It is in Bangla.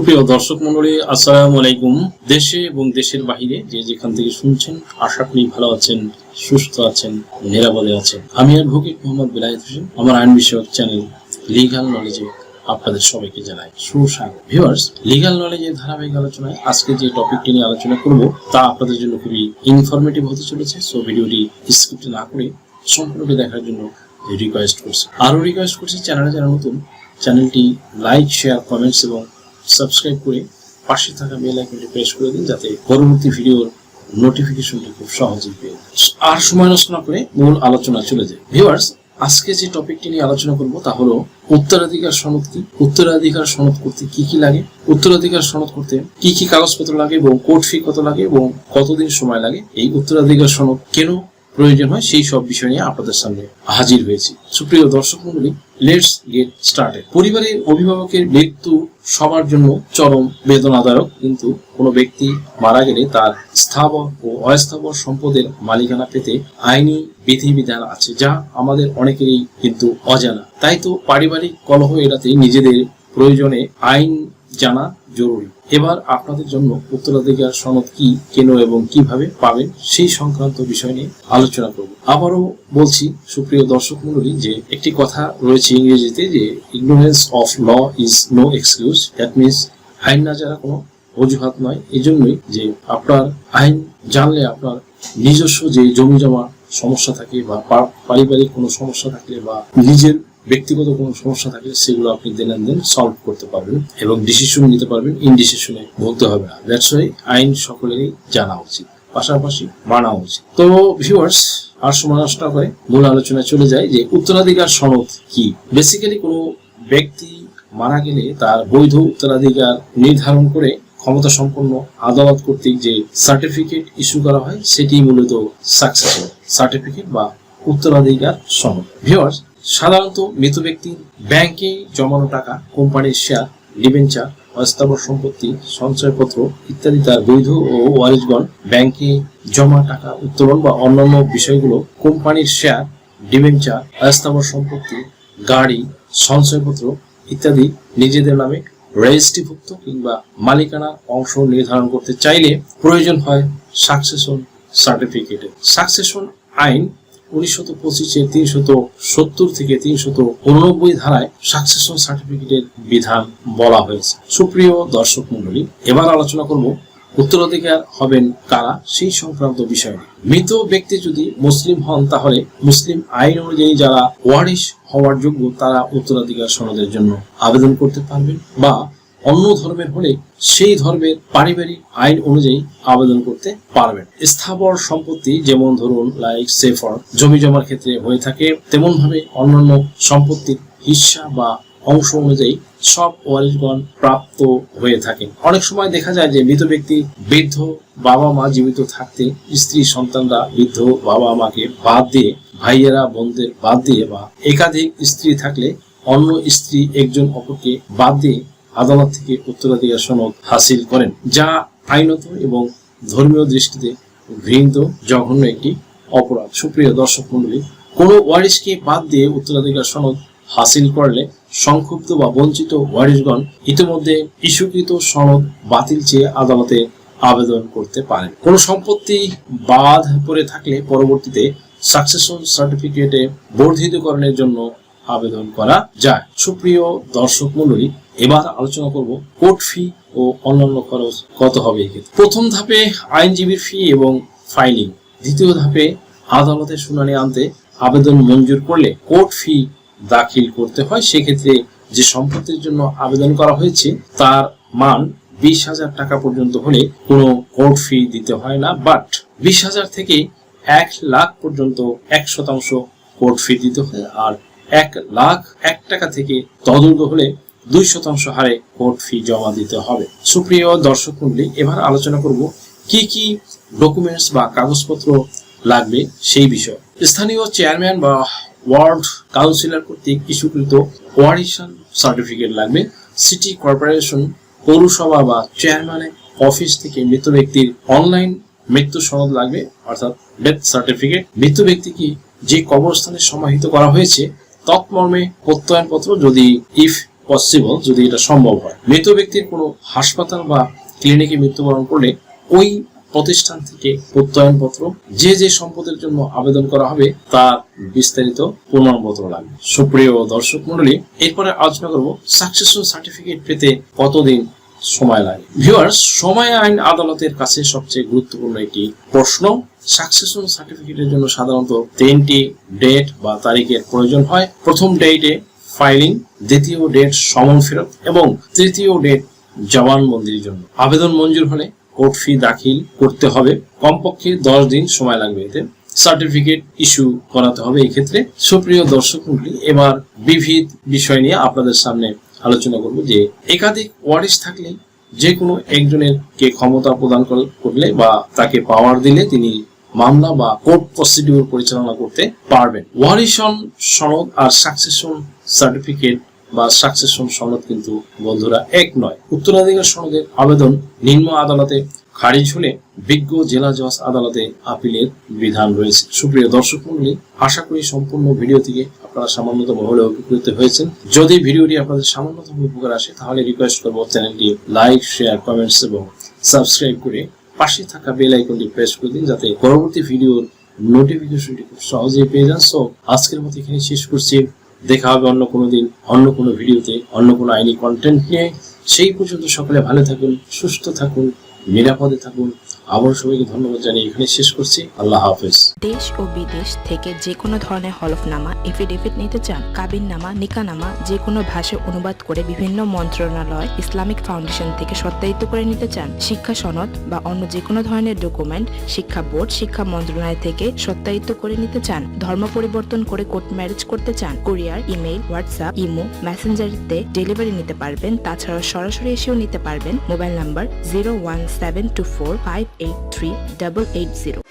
সুপ্রিয় দর্শক মন্ডলী আসসালামু আলাইকুম। দেশে এবং দেশের বাহিরে যে যেখান থেকে শুনছেন, আশা করি ভালো আছেন, সুস্থ আছেন, নিরাপদে আছেন। আমি আর ভকির মোহাম্মদ বিলায়ত হোসেন, আমার আইন বিষয়ক চ্যানেল লিগাল নলেজে আপনাদের সবাইকে জানাই সুস্বাগত। ভিউয়ার্স লিগাল নলেজের ধারাবাহিক আলোচনায় আজকে যে টপিকটি নিয়ে আলোচনা করব, তা আপনাদের জন্য খুবই ইনফরমেটিভ হতে চলেছে সো ভিডিওটি স্ক্রিপ্ট না করে সম্পূর্ণটি দেখার জন্য রিকোয়েস্ট করছি। আরও রিকোয়েস্ট করছি, চ্যানেলে যারা নতুন, চ্যানেলটি লাইক শেয়ার কমেন্টস এবং সাবস্ক্রাইব করে পাশে থাকা বেল আইকনটি প্রেস করে দিন যাতে পরবর্তী ভিডিওর নোটিফিকেশনটি খুব সহজেই পেয়ে। আর সময় নষ্ট না করে মূল আলোচনা চলে যায়। ভিউয়ার্স আজকে যে টপিকটি নিয়ে আলোচনা করব তা হলো উত্তরাধিকার সনদ কি? উত্তরাধিকার সনদ করতে কি কি লাগে? উত্তরাধিকার সনদ করতে কি কি কাগজপত্র লাগে এবং কোর্ট ফি কত লাগে এবং কতদিন সময় লাগে? এই উত্তরাধিকার সনদ কেন প্রয়োজন হয়, সেই সব বিষয় নিয়ে আপনাদের সামনে হাজির হয়েছি। সুপ্রিয় দর্শক মন্ডলী লেটস গেট স্টার্টেড পরিবারের অভিভাবকের মৃত্যু সবার জন্য চরম বেদনাদায়ক, কিন্তু কোনো ব্যক্তি মারা গেলে তার স্থাবর ও অস্থাবর সম্পদের মালিকানা পেতে আইনি বিধিবিধান আছে, যা আমাদের অনেকেরই কিন্তু অজানা। তাই তো পারিবারিক কলহ এড়াতে নিজেদের প্রয়োজনে আইন জানা জরুরি। এবার আপনাদের জন্য উত্তরাধিকার সনদ কি, কেন এবং কীভাবে পাবেন সেই সংক্রান্ত বিষয় নিয়ে আলোচনা করব। আবারও বলছি, সুপ্রিয় দর্শক মন্ডলী যে একটি কথা রয়েছে ইংরেজিতে যে ignorance of law is no excuse that means আইন না জানা কোনো অজুহাত নয়। এই জন্যই যে আপনার আইন জানলে আপনার নিজস্ব যে জমি জমা সমস্যা থাকে বা পারিবারিক কোনো সমস্যা থাকলে বা নিজের ব্যক্তিগত কোনো সমস্যা থাকলে সেগুলো আপনি দেন দেন সলভ করতে পারবেন এবং ডিসিশন নিতে পারবেন ইনডিসিশনে ভুগতে হবে না। দ্যাটস ওয়াই আইন সকলেরই জানা উচিত, পাশাপাশি মানা উচিত। তো ভিউয়ার্স আর সময় নষ্ট করে মূল আলোচনায় চলে যায় যে উত্তরাধিকার সনদ কি? বেসিক্যালি কোনো ব্যক্তি মারা গেলে তার বৈধ উত্তরাধিকার নির্ধারণ করে ক্ষমতা সম্পন্ন আদালত কর্তৃক যে সার্টিফিকেট ইস্যু করা হয়, সেটি মূলত সাকসেসফুল সার্টিফিকেট বা উত্তরাধিকার সনদ। ভিউয়ার্স সাধারণত মৃত ব্যক্তি ব্যাংকে জমানো টাকা, কোম্পানির শেয়ার ডিবেঞ্চার অস্থাবর সম্পত্তি, সঞ্চয়পত্র ইত্যাদি তার বৈধ ও ওয়ারিশগণ ব্যাংকে জমা টাকা উত্তোলন বা অন্যান্য বিষয়গুলো কোম্পানির শেয়ার ডিবেঞ্চার অস্থাবর সম্পত্তি, গাড়ি, সঞ্চয়পত্র ইত্যাদি নিজেদের নামে রেজিস্ট্রিভুক্ত কিংবা মালিকানা অংশ নির্ধারণ করতে চাইলে প্রয়োজন হয় সাকসেশন সার্টিফিকেটের সাকসেশন আইন উনিশশত পঁচিশের তিনশত সত্তর থেকে তিনশত উননব্বই ধারায় সাকসেশন সার্টিফিকেটের বিধান বলা হয়েছে। সুপ্রিয় দর্শক মন্ডলী এবার আলোচনা করব উত্তরাধিকার হবেন কারা সেই সংক্রান্ত বিষয় মৃত ব্যক্তি যদি মুসলিম হন, তাহলে মুসলিম আইন অনুযায়ী যারা ওয়ারিশ হওয়ার যোগ্য, তারা উত্তরাধিকার সনদের জন্য আবেদন করতে পারবেন বা অন্য ধর্মের হলে সেই ধর্মের পারিবারিক আইন অনুযায়ী আবেদন করতে পারবেন। স্থাবর সম্পত্তি যেমন ধরুন লাইক সেফর জমি জমার ক্ষেত্রে হয়ে থাকে তেমন ভাবে অন্যান্য সম্পত্তির হিস্সা বা অংশ অনুযায়ী সব ওয়ারিশগণ প্রাপ্ত হয়ে থাকেন অনেক সময় দেখা যায় যে মৃত ব্যক্তি বৃদ্ধ বাবা মা জীবিত থাকতে স্ত্রী সন্তানরা বৃদ্ধ বাবা মাকে বাদ দিয়ে, ভাইয়েরা, বোনদের বাদ দিয়ে বা একাধিক স্ত্রী থাকলে অন্য স্ত্রী একজন অপরকে বাদ দিয়ে আদালত থেকে উত্তরাধিকার সনদ হাসিল করেন, যা আইনত এবং ধর্মীয় দৃষ্টিতে ঘৃণিত, জঘন্য একটি অপরাধ। সুপ্রিয় দর্শক মন্ডলী কোনো ওয়ারিশকে বাদ দিয়ে উত্তরাধিকার সনদ হাসিল করলে সংক্ষুব্ধ বা বঞ্চিত ওয়ারিশগণ ইতিমধ্যে ইস্যুকৃত সনদ বাতিল চেয়ে আদালতে আবেদন করতে পারেন। কোনো সম্পত্তি বাদ পড়ে থাকলে পরবর্তীতে সাকসেশন সার্টিফিকেটে বর্ধিতকরণের জন্য আবেদন করা যায়। সুপ্রিয় দর্শক মন্ডলী এবার আলোচনা করব কোর্ট ফি ও অন্যান্য খরচ কত হবে এক্ষেত্রে। প্রথম ধাপে আইনজীবীর ফি এবং ফাইলিং। দ্বিতীয় ধাপে আদালতে শুনানি আনতে আবেদন মঞ্জুর করলে কোর্ট ফি দাখিল করতে হয়। সেক্ষেত্রে যে সম্পত্তির জন্য আবেদন করা হয়েছে, তার মান বিশ হাজার টাকা পর্যন্ত হলে কোনো কোর্ট ফি দিতে হয় না, বাট বিশ হাজার থেকে এক লাখ পর্যন্ত এক শতাংশ কোর্ট ফি দিতে হয়, আর এক লাখ এক টাকা থেকে তদন্ত হলে দুই শতাংশ হারে কোর্ট ফি জমা দিতে হবে। সুপ্রিয় দর্শক মন্ডলী এবার আলোচনা করব কি কি ডকুমেন্টস বা কাগজপত্র লাগবে সেই বিষয়ে। স্থানীয় চেয়ারম্যান বা ওয়ার্ড কাউন্সিলর কর্তৃক ইস্যুকৃত ওয়ারিশন সার্টিফিকেট লাগবে। সিটি কর্পোরেশন পৌরসভা বা চেয়ারম্যানের অফিস থেকে মৃত ব্যক্তির অনলাইন মৃত্যু সনদ লাগবে, অর্থাৎ ডেথ সার্টিফিকেট মৃত ব্যক্তিকে যে কবরস্থানে সমাহিত করা হয়েছে, তৎমর্মে প্রত্যয়নপত্র যদি ইফ পসিবল যদি এটা সম্ভব হয়। মৃত ব্যক্তির কোনো হাসপাতাল বা ক্লিনিকে মৃত্যুবরণ করলে ওই প্রতিষ্ঠান থেকে প্রত্যয়নপত্র যে যে সম্পদের জন্য আবেদন করা হবে তার বিস্তারিত প্রমাণপত্র লাগবে। সুপ্রিয় দর্শক মন্ডলী এরপরে আলোচনা করব সাকসেসফুল সার্টিফিকেট পেতে কতদিন সময় লাগে। ভিউয়ার্স সময় আইন আদালতের কাছে সবচেয়ে গুরুত্বপূর্ণ একটি প্রশ্ন। সাকসেসফুল সার্টিফিকেটের জন্য সাধারণত তিনটি ডেট বা তারিখের প্রয়োজন হয়। প্রথম ডেটে ফাইলিং দ্বিতীয় ডেট সমন ফেরত এবং তৃতীয় ডেট জবানবন্দির জন্য। আবেদন মঞ্জুর হলে কোর্ট ফি দাখিল করতে হবে। কমপক্ষে দশ দিন সময় লাগবে এতে। সার্টিফিকেট ইস্যু করাতে হবে এই ক্ষেত্রে সুপ্রিয় দর্শক মণ্ডলী, এবার বিবিধ বিষয় নিয়ে আপনাদের সামনে আলোচনা করব যে, একাধিক ওয়ারিশ থাকলে যে কোনো একজনের কে ক্ষমতা প্রদান কর- করলে বা তাকে পাওয়ার দিলে তিনি মামলা বা কোর্ট প্রসিডিউর পরিচালনা করতে পারবেন। ওয়ারিশন সনদ আর সাকসেশন সার্টিফিকেট বা সাকসেশন সনদ কিন্তু, বন্ধুরা, এক নয়। উত্তরাধিকার সনদের আবেদন নিম্ন আদালতে, খারিজ হলে বিজ্ঞ জেলা জজ আদালতে আপিলের বিধান রয়েছে। সুপ্রিয় দর্শক মন্ডলী আশা করি সম্পূর্ণ ভিডিও থেকে আপনারা সামান্যতম হলেও উপকৃত হয়েছেন। যদি ভিডিওটি আপনাদের সামান্যতম উপকার আসে, তাহলে রিকোয়েস্ট করব চ্যানেলটি লাইক শেয়ার কমেন্টস এবং সাবস্ক্রাইব করে পাশে থাকা বেল আইকনটি প্রেস করে দিন, যাতে পরবর্তী ভিডিওর নোটিফিকেশনটি খুব সহজেই পেয়ে যান। সো আজকের মতো এখানে শেষ করছি। দেখা হবে অন্য কোনো দিন, অন্য কোনো ভিডিওতে, অন্য কোনো আইনি কন্টেন্ট নিয়ে। সেই পর্যন্ত সকলে ভালো থাকুন, সুস্থ থাকুন, নিরাপদে থাকুন। আবার সবাইকে ধন্যবাদ জানিয়ে এখানে শেষ করছি। আল্লাহ হাফেজ। দেশ ও বিদেশ থেকে যে কোনো ধরনের হলফনামা, এফিডেভিট নিতে চান কাবিন কাবিননামা, নিকানামা, যে কোনো ভাষায় অনুবাদ করে বিভিন্ন মন্ত্রণালয়, ইসলামিক ফাউন্ডেশন থেকে সত্যায়িত করে নিতে চান, শিক্ষা সনদ বা অন্য যে কোনো ধরনের ডকুমেন্ট, শিক্ষা বোর্ড, শিক্ষা মন্ত্রণালয় থেকে সত্যায়িত করে নিতে চান, ধর্ম পরিবর্তন করে কোর্ট ম্যারেজ করতে চান, কুরিয়ার, ইমেইল, হোয়াটসঅ্যাপ, ইমো, মেসেঞ্জারিতে ডেলিভারি নিতে পারবেন তাছাড়া সরাসরি এসেও নিতে পারবেন, mobile number zero one seven two four five eight three double eight zero